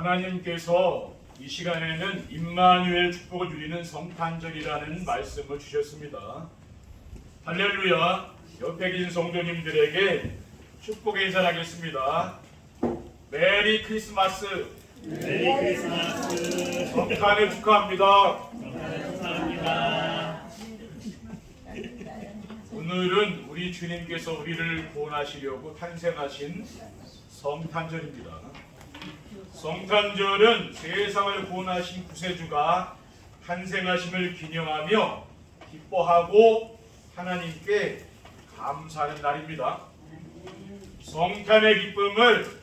하나님께서 이 시간에는 임마누엘 축복을 누리는 성탄절이라는 말씀을 주셨습니다. 할렐루야. 옆에 계신 성도님들에게 축복의 인사를 하겠습니다. 메리 크리스마스. 메리 크리스마스 성탄을 축하합니다. 감사합니다. 오늘은 우리 주님께서 우리를 구원하시려고 탄생하신 성탄절입니다. 성탄절은 세상을 구원하신 구세주가 탄생하심을 기념하며 기뻐하고 하나님께 감사하는 날입니다. 성탄의 기쁨을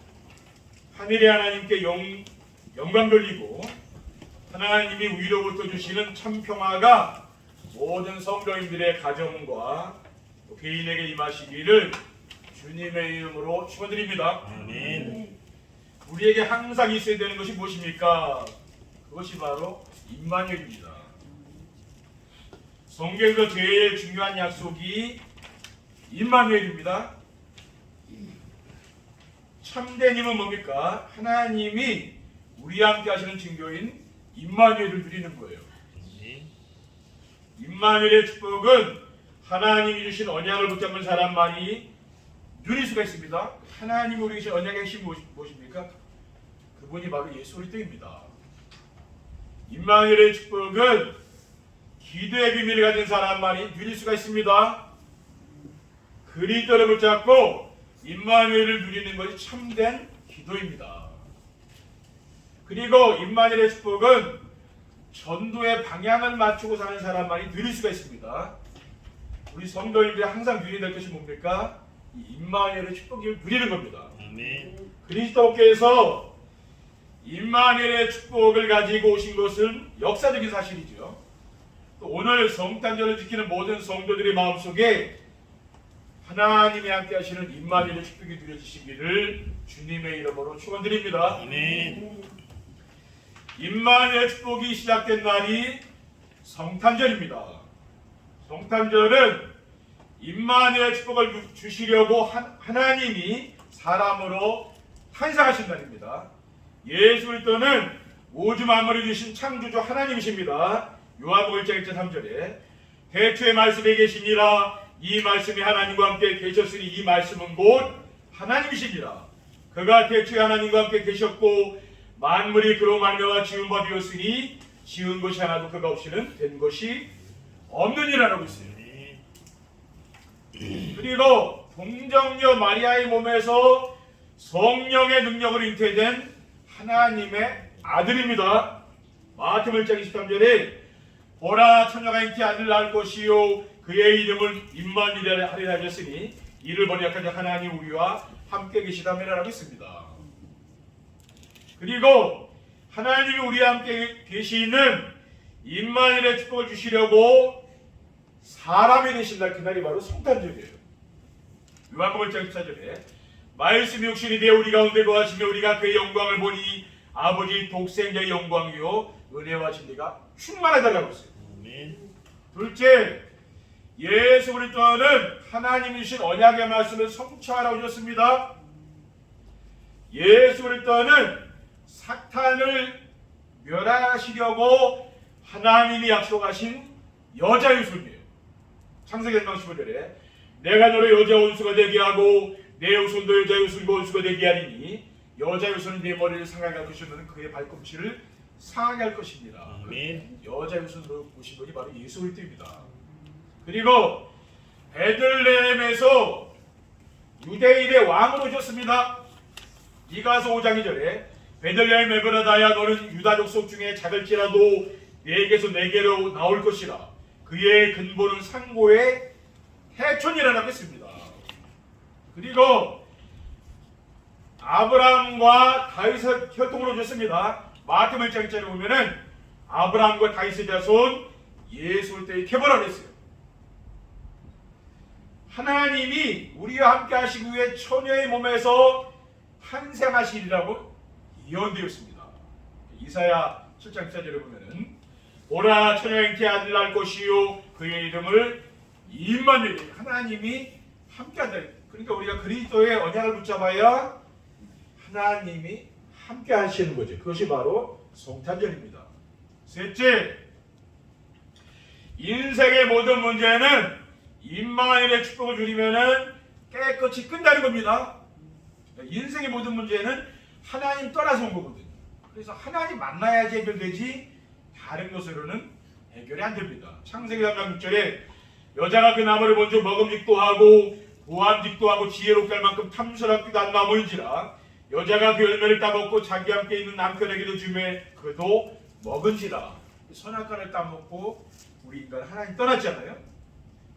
하늘의 하나님께 영, 영광 돌리고 하나님이 위로부터 주시는 참 평화가 모든 성도인들의 가정과 개인에게 임하시기를 주님의 이름으로 축원드립니다. 아멘. 우리에게 항상 있어야 되는 것이 무엇입니까? 그것이 바로 임마누엘입니다. 성경에서 제일 중요한 약속이 임마누엘입니다. 참되님은 뭡니까? 하나님이 우리와 함께 하시는 증거인 임마누엘을 누리는 거예요. 임마누엘의 축복은 하나님이 주신 언약을 붙잡는 사람만이 누릴 수가 있습니다. 하나님이 우리 주신 언약의 무엇- 무엇입니까? 그분이 바로 예수 그리스도입니다. 임마누엘의 축복은 기도의 비밀을 가진 사람만이 누릴 수가 있습니다. 그리스도를 붙잡고 임마누엘을 누리는 것이 참된 기도입니다. 그리고 임마누엘의 축복은 전도의 방향을 맞추고 사는 사람만이 누릴 수가 있습니다. 우리 성도님들이 항상 누려야 될 것이 뭡니까? 이 임마누엘의 축복을 누리는 겁니다. 아멘. 그리스도께서 임마누엘의 축복을 가지고 오신 것은 역사적인 사실이죠. 또 오늘 성탄절을 지키는 모든 성도들의 마음속에 하나님이 함께 하시는 임마누엘의 축복이 누려지시기를 주님의 이름으로 축원드립니다. 아멘. 임마누엘 축복이 시작된 날이 성탄절입니다. 성탄절은 임마누엘 축복을 주- 주시려고 하, 하나님이 사람으로 탄생하신 날입니다. 예수 그리스도는 우주 만물을 주신 창조주 하나님이십니다. 요한복음 1장 1절 3절에 대초의 말씀에 계시니라 이 말씀이 하나님과 함께 계셨으니 이 말씀은 곧 하나님이시니라 그가 대초에 하나님과 함께 계셨고 만물이 그로 말미암아 지은 바 되었으니 지은 것이 하나도 그가 없이는 된 것이 없느니라라고 있어요. 그리고 동정녀 마리아의 몸에서 성령의 능력으로 잉태된 하나님의 아들입니다. 마태복음 1장 23절에 보라 처녀가 잉태 아들 낳을 것이요 그의 이름을 임마누엘 하리라 하셨으니 이를 번역하자 하나님 우리와 함께 계시다면이라고 있습니다. 그리고 하나님이 우리와 함께 계시는 임마누엘의 축복을 주시려고 사람이 되신 날 그날이 바로 성탄절이에요. 요한복음 1장 14절에 말씀이 육신이 되어 우리 가운데 거하시며 우리가 그의 영광을 보니 아버지 독생자의 영광이요 은혜와 진리가 충만하다라고 했어요. 둘째, 예수 그리스도 는 하나님이 주신 언약의 말씀을 성취하라고 주셨습니다. 예수 그리스도 는 사탄을 멸하시려고 하나님이 약속하신 여자 유술이에요. 창세기 15절에 내가 너를 여자 원수가 되게 하고 내 후손도 여자 유술과 원수가 되게 하리니 여자 유술은 내 머리를 상하게 할 것이면 그의 발꿈치를 상하게 할 것입니다. 아멘. 여자 유순으로 보신 분이 바로 예수 그리스도입니다. 그리고 베들레헴에서 유대인의 왕으로 오셨습니다. 이가서 5장 2절에 베들레헴 에브라다야 너는 유다 족속 중에 작을지라도 네개서 네개로 나올 것이라 그의 근본은 상고의 해촌이라고 했습니다. 그리고 아브라함과 다윗의 혈통으로 오셨습니다. 마태복음 1장에 보면은 아브라함과 다윗의 자손 예수 때의 태보라고 했어요. 하나님이 우리와 함께 하시기 위해 처녀의 몸에서 탄생하시리라고 예언되었습니다. 이사야 7장 4절에 보면은 오라 처녀 잉태 아들 낳을 것이요 그의 이름을 임마누엘 하나님이 함께 한다. 그러니까 우리가 그리스도의 언약을 붙잡아야 하나님이 함께 하시는 거죠. 그것이 바로 성탄절입니다. 셋째, 인생의 모든 문제는 임마누엘의 축복을 누리면은 깨끗이 끝나는 겁니다. 인생의 모든 문제는 하나님 떠나서 온 거거든요. 그래서 하나님 만나야지 해결되지 다른 것으로는 해결이 안 됩니다. 창세기 3장 6절에 여자가 그 나무를 먼저 먹음직도 하고 보암직도 하고 지혜롭게 할 만큼 탐스럽기도 한 나무인지라 여자가 그 열매를 따먹고 자기 함께 있는 남편에게도 주매 그도 먹은지라 선악과를 따먹고 우리 인간 하나님 떠났잖아요.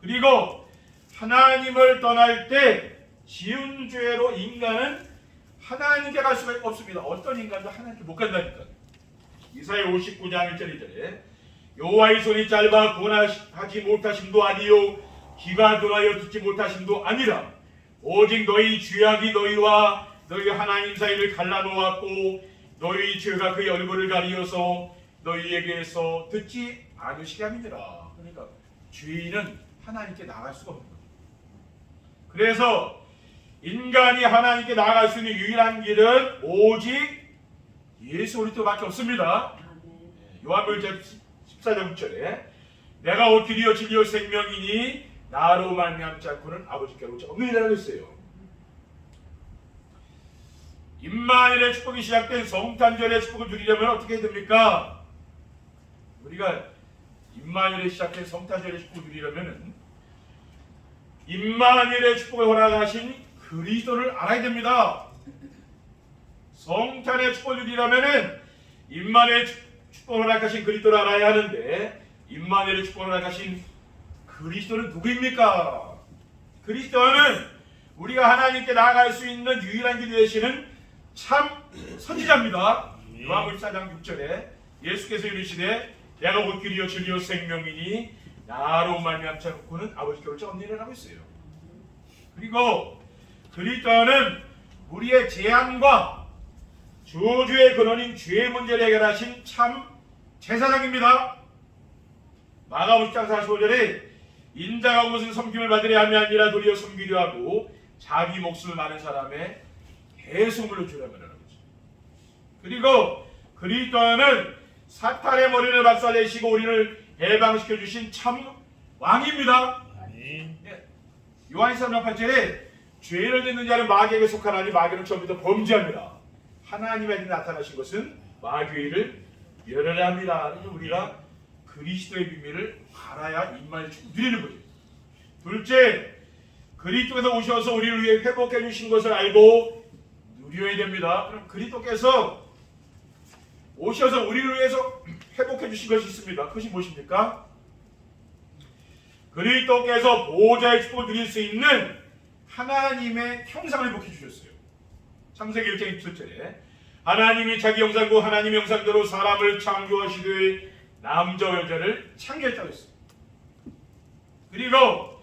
그리고 하나님을 떠날 때 지은 죄로 인간은 하나님께 갈 수가 없습니다. 어떤 인간도 하나님께 못 간다니까. 이사야 59장 1절 2절에 여호와의 손이 짧아 구원하지 못하심도 아니요 귀가 돌아여 듣지 못하심도 아니라 오직 너희 죄악이 너희와 너희 하나님 사이를 갈라놓았고 너희 죄가 그의 얼굴을 가리어서 너희에게서 듣지 않으시게 함이니라. 그러니까 죄인은 하나님께 나갈 수가 없는 거예요. 그래서 인간이 하나님께 나아갈 수 있는 유일한 길은 오직 예수 그리스도밖에 없습니다. 요한복음 14장 6절에 내가 곧 길이요 진리요 생명이니 나로 말미암지 않고는 아버지께로 오지 없느니라고 했어요. 임마누엘의 축복이 시작된 성탄절의 축복을 누리려면 어떻게 됩니까? 우리가 임마누엘의 시작된 성탄절의 축복을 누리려면은 임마누엘의 축복을 허락하신 그리스도를 알아야 됩니다. 성탄의 축복을 누리려면은 임마누엘의 축복을 허락하신 그리스도를 알아야 하는데 임마누엘의 축복을 허락하신 그리스도는 누구입니까? 그리스도는 우리가 하나님께 나아갈 수 있는 유일한 길이 되시는 참 선지자입니다. 네. 요한복음 14장 6절에 예수께서 이르시되 내가 곧 길이요 진리요 생명이니 나로 말미암지 않고는 아버지께로 오지 없느니라고 했어요. 그리고 그리스도는 우리의 재앙과 저주의 근원인 죄의 문제를 해결하신 참 제사장입니다. 마가복음 10장 45절에 인자가 온 것은 섬김을 받으려 함이 아니라 도리어 섬기려 하고 자기 목숨을 많은 사람의 대소물로 주라고 하는 거죠. 그리고 그리스도는 사탄의 머리를 박살내시고 우리를 해방시켜 주신 참 왕입니다. 예. 요한일서 3장 8절에 죄를 짓는 자는 마귀에게 속하나니 마귀는 처음부터 범죄합니다. 하나님에게 나타나신 것은 마귀를 멸하려 합니다. 그래서 우리가 그리스도의 비밀을 알아야 축복 누리는 거죠. 둘째, 그리스도께서 오셔서 우리를 위해 회복해 주신 것을 알고 누려야 됩니다. 그럼 그리스도께서 오셔서 우리를 위해서 회복해 주신 것이 있습니다. 그것이 무엇입니까? 그리스도께서 보호자의 축복을 누릴 수 있는 하나님의 형상을 회복해 주셨어요. 창세기 1장 27절에 하나님이 자기 형상고 하나님 형상대로 사람을 창조하시되 남자와 여자를 창조했다고 했어요. 그리고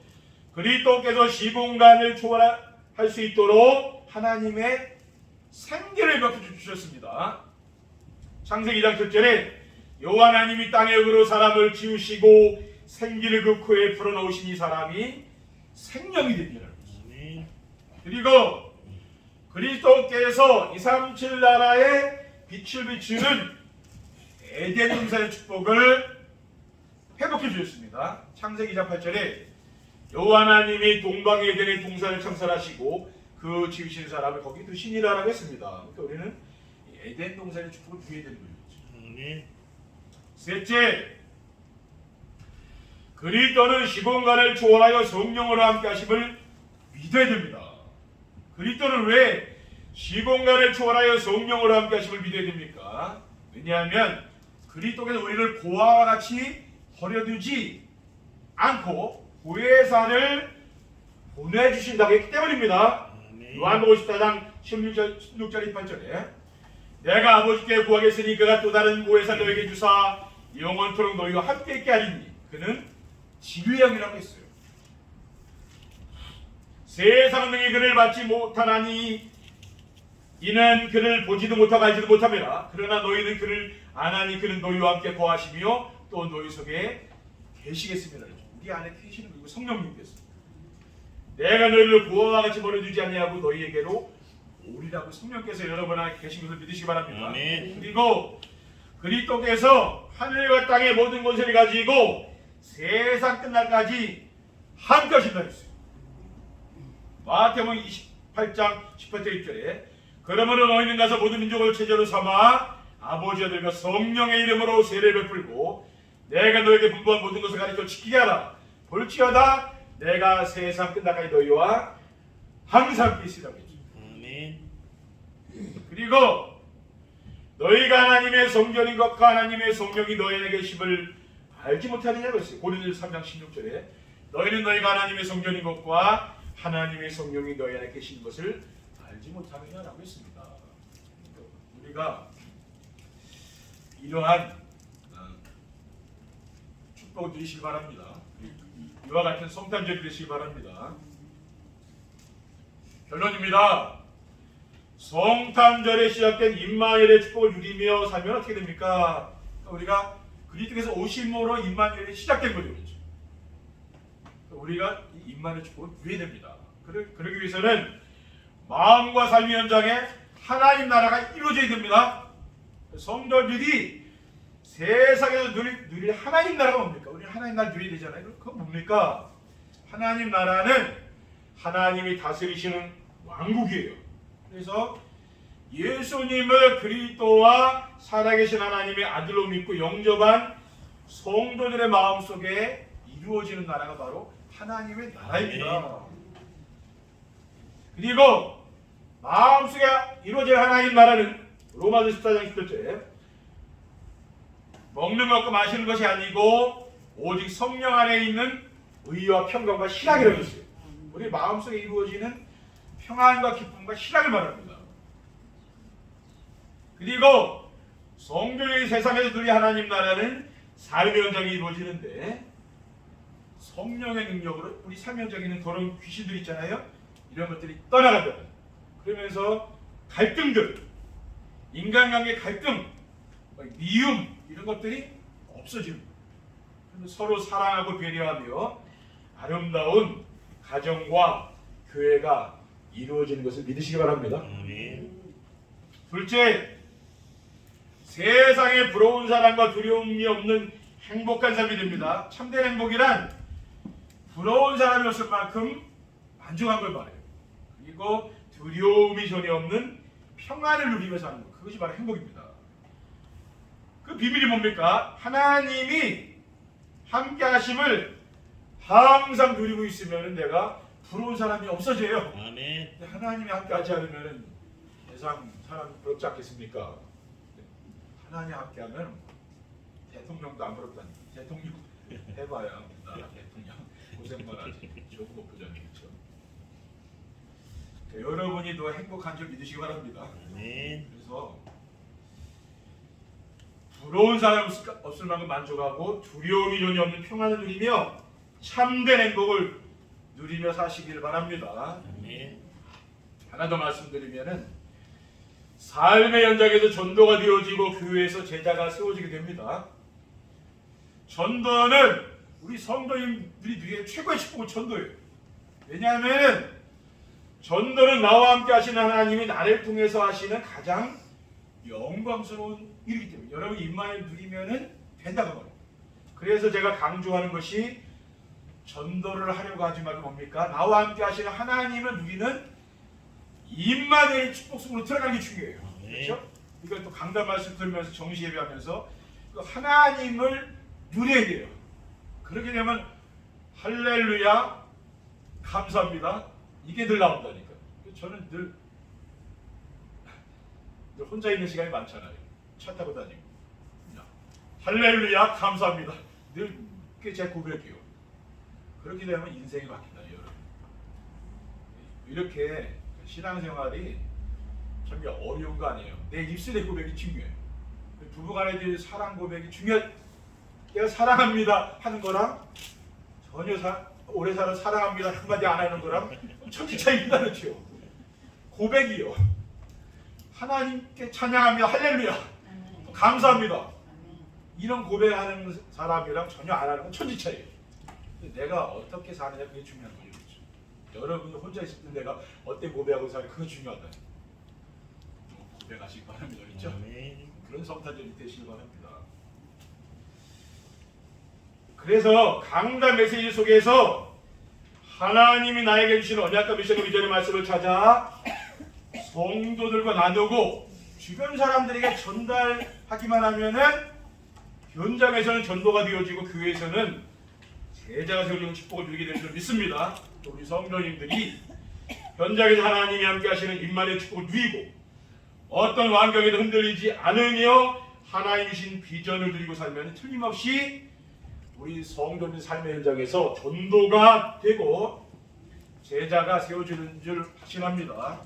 그리스도께서 시공간을 초월할 수 있도록 하나님의 생기를 회복해 주셨습니다. 창세기 2장 7절에 여호와 하나님이 땅의 역으로 사람을 지으시고 생기를 그 코에 불어넣으신 이 사람이 생명이 됩니다. 그리고 그리스도께서 237 나라의 빛을 비추는 에덴 동산의 축복을 회복해 주셨습니다. 창세기 2장 8절에 여호와 하나님이 동방의 에덴의 동산을 창설하시고 그 지으신 사람을 거기 두시니라라고 했습니다. 그러니까 우리는 이 에덴 동산의 축복을 누려야 되는 거죠. 아멘. 셋째, 그리스도는 시공간을 초월하여 성령으로 함께 하심을 믿어야 됩니다. 그리스도는 왜 시공간을 초월하여 성령으로 함께 하심을 믿어야 됩니까? 왜냐하면 그리스도께서 우리를 고아와 같이 버려두지 않고 보혜사를 보내주신다고 했기 때문입니다. 요한복음 14장 16절, 16절 28절에 내가 아버지께 구하겠으니 그가 또 다른 보혜사 너에게 주사 영원토록 너희와 함께 있게 하리니 그는 진리의 영이라고 했어요. 세상 능히 그를 받지 못하나니 이는 그를 보지도 못하고 알지도 못함이라 그러나 너희는 그를 아나니 그는 너희와 함께 거하시며 또 너희 속에 계시겠습니다. 우리 안에 계시는 그리고 성령님께서 내가 너희를 구원과 같이 보내주지 아니하고 너희에게로 오리라고 성령께서 여러분 안에 계신 것을 믿으시기 바랍니다. 아멘. 그리고 그리스도께서 하늘과 땅의 모든 권세를 가지고 세상 끝날까지 함께 하신다 했어요. 마태복음 28장 18절 1절에 그러므로 너희는 가서 모든 민족을 제자로 삼아 아버지 아들과 성령의 이름으로 세례를 베풀고 내가 너에게 분부한 모든 것을 가르쳐 지키게 하라 볼지어다 내가 세상 끝날까지 너희와 항상 했죠. 아멘. 그리고 너희가 하나님의 성전인 것과 하나님의 성령이 너희에게 계심을 알지 못하느냐고 했어요. 고린도서 3장 16절에 너희는 너희가 하나님의 성전인 것과 하나님의 성령이 너희 안에 계신 것을 알지 못하느냐라고 했습니다. 우리가 이러한 어, 축복을 드리시기 바랍니다. 이와 같은 성탄절이 되시기 바랍니다. 결론입니다. 성탄절에 시작된 임마누엘의 축복을 누리며 살면 어떻게 됩니까? 우리가 그리스도께서 오심으로 임마누엘이 시작된 거죠. 그렇죠? 우리가 이 임마누엘 축복을 누려야 됩니다. 그러, 그러기 위해서는 마음과 삶의 현장에 하나님 나라가 이루어져야 됩니다. 성도들이 세상에서 누릴, 누릴 하나님 나라가 뭡니까? 우리 하나님 나라 누려야 되잖아요. 그건 뭡니까? 하나님 나라는 하나님이 다스리시는 왕국이에요. 그래서 예수님을 그리스도와 살아계신 하나님의 아들로 믿고 영접한 성도들의 마음 속에 이루어지는 나라가 바로 하나님의 나라입니다. 그리고 마음속에 이루어질 하나님 나라는 로마서 14장 10절에 먹는 것과 마시는 것이 아니고 오직 성령 안에 있는 의와 평강과 희락이라고 했어요. 우리 마음속에 이루어지는 평안과 기쁨과 희락을 말합니다. 그리고 성경의 세상에서 누리 하나님 나라는 삶의 현장이 이루어지는데 성령의 능력으로 우리 삶의 현장에 있는 그런 귀신들 있잖아요. 이런 것들이 떠나간다. 그러면서 갈등들, 인간관계 갈등, 미움 이런 것들이 없어지는 거예요. 서로 사랑하고 배려하며 아름다운 가정과 교회가 이루어지는 것을 믿으시기 바랍니다. 둘째, 세상에 부러운 사람과 두려움이 없는 행복한 삶이 됩니다. 참된 행복이란 부러운 사람이 없을 만큼 만족한 걸 말해요. 그리고 두려움이 전혀 없는 평안을 누리며 사는 것. 그것이 바로 행복입니다. 그 비밀이 뭡니까? 하나님이 함께 하심을 항상 누리고 있으면 내가 부러운 사람이 없어져요. 아멘. 하나님이 함께 하지 않으면 세상 사람 부럽지 않겠습니까? 하나님 함께 하면 대통령도 안 부럽다니. 대통령 해봐야 나라 대통령 고생만 하지. 보자니 그렇죠? 자, 여러분이 더 행복한 줄 믿으시기 바랍니다. 아멘. 그래서 부러운 사람 없을- 만큼 만족하고 두려움이 전혀 없는 평안을 누리며 참된 행복을 누리며 사시길 바랍니다. 아멘. 하나 더 말씀드리면은 삶의 현장에서 전도가 되어지고 교회에서 제자가 세워지게 됩니다. 전도는 우리 성도님들이 누리는 최고의 축복은 전도예요. 왜냐하면 전도는 나와 함께 하시는 하나님이 나를 통해서 하시는 가장 영광스러운 일이기 때문에 여러분 입만을 누리면은 된다고 말해요. 그래서 제가 강조하는 것이 전도를 하려고 하지 말고 뭡니까? 나와 함께 하시는 하나님을 누리는 입만의 축복 속으로 들어가는 게 중요해요. 네. 그렇죠? 이걸 또 강단 말씀 들으면서 정시 예배하면서 그 하나님을 누려야 돼요. 그렇게 되면 할렐루야 감사합니다. 이게 늘 나온다니까. 저는 늘, 늘 혼자 있는 시간이 많잖아요. 차 타고 다니고. 야, 할렐루야 감사합니다. 늘 그게 제 고백이에요. 그렇게 되면 인생이 바뀐다, 여러분. 이렇게 신앙생활이 참 어려운 거 아니에요. 내 입술의 고백이 중요해요. 부부간의 사랑 고백이 중요. 내가 사랑합니다 하는 거랑 전혀 사, 오래 살아 사랑합니다 한마디 안 하는 거랑 천지 차이입니다, 그렇죠? 고백이요. 하나님께 찬양합니다, 할렐루야, 감사합니다. 이런 고백하는 사람이랑 전혀 안 하는 건 천지 차이예요. 근데 내가 어떻게 사느냐 그게 중요한 거죠. 여러분이 혼자 있을 때 내가 어때 고백하고 사는 그게 중요하다. 가시기 바랍니다. 아멘. 그런 성탄절이 되시기 바랍니다. 그래서 강단 메시지 속에서 하나님이 나에게 주신 언약과 미션의 위전의 말씀을 찾아 성도들과 나누고 주변 사람들에게 전달하기만 하면은 현장에서는 전도가 되어지고 교회에서는 제자가 세워지는 축복을 누리게 될 줄 믿습니다. 또 우리 성도님들이 현장에서 하나님이 함께 하시는 임만의 축복을 누리고 어떤 환경에도 흔들리지 않으며 하나님이 주신 비전을 누리고 살면 틀림없이 우리 성도님 삶의 현장에서 전도가 되고 제자가 세워지는 줄 확신합니다.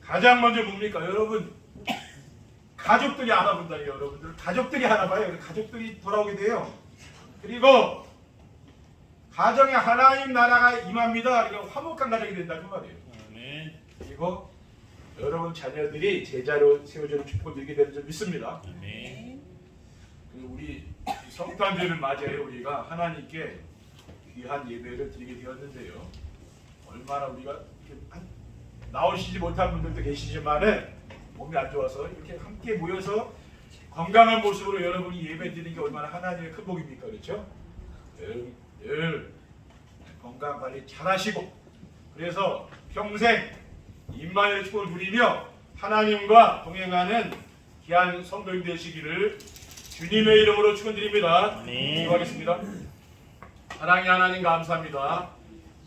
가장 먼저 뭡니까 여러분? 가족들이 알아본다 여러분들 가족들이 알아봐요. 가족들이 돌아오게 돼요. 그리고 가정에 하나님 나라가 임합니다. 그러니까 화목한 가정이 된다는 말이에요. 아멘. 그리고 여러분 자녀들이 제자로 세워지는 축복을 누리게 되는 줄 믿습니다. 아멘. 그리고 우리 성탄절을 맞이해 우리가 하나님께 귀한 예배를 드리게 되었는데요. 얼마나 우리가 나오시지 못한 분들도 계시지만은 몸이 안 좋아서 이렇게 함께 모여서 건강한 모습으로 여러분이 예배 드리는 게 얼마나 하나님의 큰 복입니까, 그렇죠? 늘, 늘 건강 관리 잘하시고 그래서 평생 임마누엘 축복을 누리며 하나님과 동행하는 귀한 성도님 되시기를 주님의 이름으로 축원드립니다. 기도하겠습니다. 사랑의 하나님 감사합니다.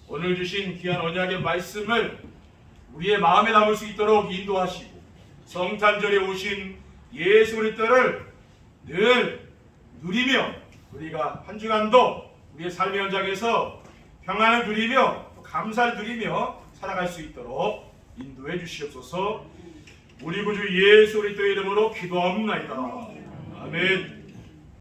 오늘 주신 귀한 언약의 말씀을 우리의 마음에 담을 수 있도록 인도하시고 성탄절에 오신 예수 그리스도를 늘 누리며 우리가 한 주간도 우리의 삶의 현장에서 평안을 누리며 또 감사를 누리며 살아갈 수 있도록 인도해 주시옵소서. 우리 구주 예수 그리스도의 이름으로 기도합니다. 아멘.